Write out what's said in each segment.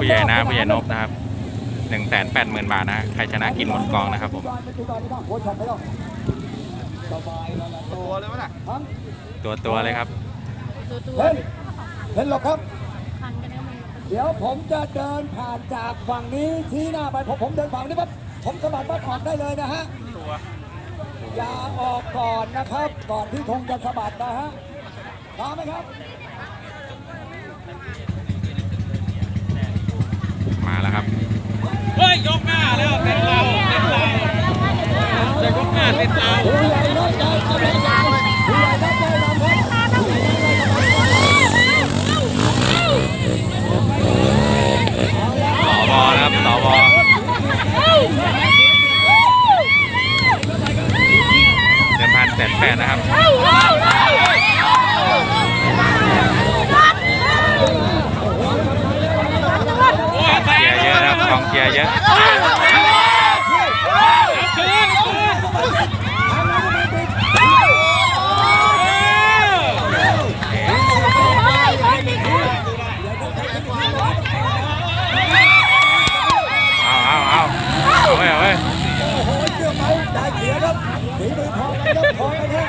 ผู้ใหญ่นะผู้ใหญ่นบนะครับหนึ่งแสนแปดหมื่นบาทนะใครชนะกินหมดกองนะครับผมตัวเลยวะน่ะตัวตัวเลยครับเห็นเห็นหรอครับ เดี๋ยวผมจะเดินผ่านจากฝั่งนี้ที่หน้าไปผมผมเดินฝั่งนี้ปั๊บผมสะบัดบัดออกได้เลยนะฮะอย่าออกก่อนนะครับ ก่อนที่ธงจะสะบัดนะฮะพร้อมไหมครับมา แล้วครับเฮ้ยยกหน้าแล้วเต็มเราเต็มเราจะยกหน้าเต็มเราผู้ใหญ่นับนับใจนำครับสอบอนะครับสอบอเดิมพันแสนแปดนะครับ โอ้ยแต เชีย ก ร์เยอะนะครับกอ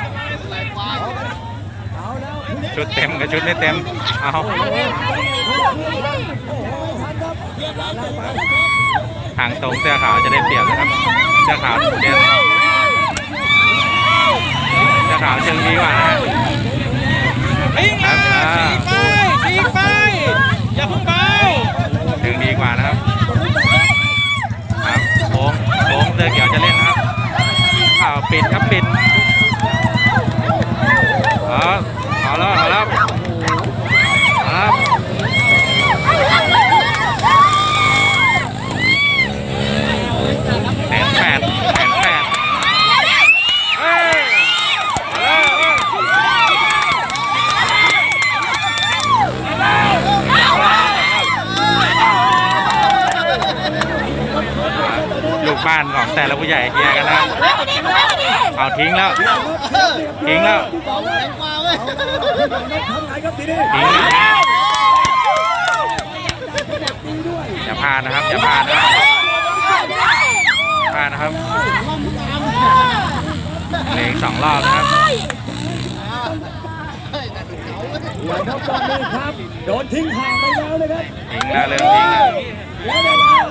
ง ชุดเต็มกับชุดไม่เต็ม เอาโอ้โหไม่ทันครับไล่ไปทางตรงเสื้อขาวจะได้เปรียบนะครับ เสื้อขาวเด่นเสื้อขาวเชิงดีกว่านะวิ่งคเลรับยอ่าขี่ไปขี่ไป อย่าเพิ่งเบาเชิงดีกว่านะครับครับโค้งโค้งเสื้อเขียวจะเล่นนะครับอ้าวปิดครับปิดเอาเอาแล้วเอาแล้วเอาแล้วแสนแปดแสนแปดเฮ้ยเอาแล้วเอาแล้ว ลูก บ้านของแต่ละผู้ใหญ่เฮียร์กันนะครับเอาทิ้งแล้ว ทิ้งแล้วทำไงครับทีนี้ทิ้งแล้วอย่าพลาดนะครับอย่าพลาดนะครับพลาดนะครับเหลืออีกสองรอบนะครับใหญ่ครับตอนนี้ครับ โดนทิ้งห่างไปแล้วนะครับทิ้งแล้วเริ่มทิ้งแล้ว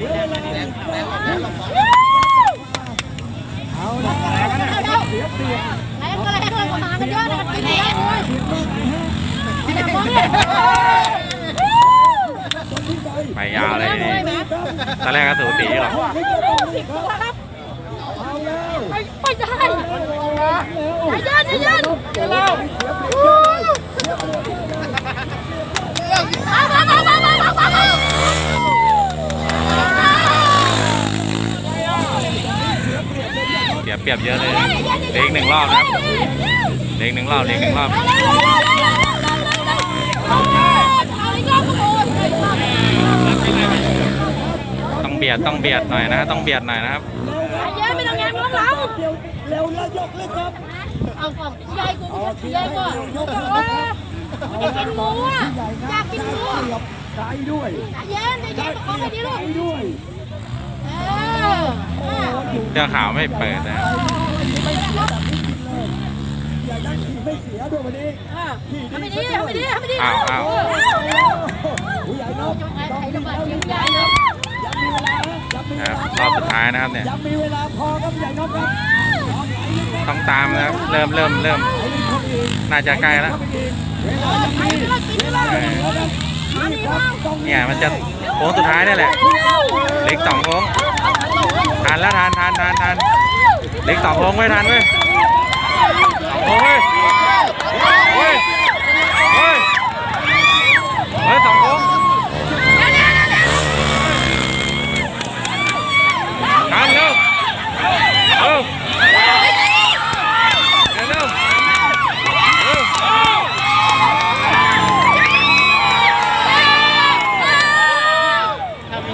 แล้วเวลาเหลือเวลาอีกแปดนาทีเอาละเสียเปรียบไปยาวเลยนี้ตอนแรกก็สูสีหรอกนี่ก็ต้องนี่ครับเอไม่ได้ใจเย็นใจเย็นเดี๋ยวมามามา เสียเปรียบเยอะเลยเหลืออีกหนึ่งรอบนะครับเหลืออีกหนึ่งรอบเหลืออีกหนึ่งรอบเอาอีกรอบก็โอนเลยต้องเบียดต้องเบียดหน่อยนะ ต้องเบียดหน่อยนะครับใจเย็นไม่ต้องแง้มของเราเร็วเร็วแล้วยกเลยครับเอาก่อนยายกูยายก่อนอยากกินหมูอะอยากกินหมูเสียบไกลด้วยใจเย็นใจเย็นขอไปดิลูไกกลด้วย เออเสื้อขาวไม่เปิดนะอย่าดังขี่ไม่เสียด้วยวันนี้ทำไปดิทำไปดิทำไปดิอ้าวอ้าวผู้ใหญ่นกไอ้ต้องไอ้มีระบาดเท่าเสียนี้งยายเนาะยังมีเวลายังมีคเวรับลารอบสุดท้ายนะครับเนี่ย ยังมีเวลาพอครับผู้ใหญ่นกครับต้องตามนะครับ เริ่มเริ่มเริ่มไอ้นี่เข้าไปอีกน่าจะใกล้แล้วเข้าไปอีกเวลายังมีเวลายังมีแล้วครับนี่ครับต้องเนี่ยมันจะโค้งสุดท้ายนี่แหละเหล็กสองโค้ง ทานแล้วทานทานทานทานเล็กสองโค้งไว้ทันเว้ยสองโค้งเว้ยเฮ้ยเฮ้ยเฮ้ยสองโค้ง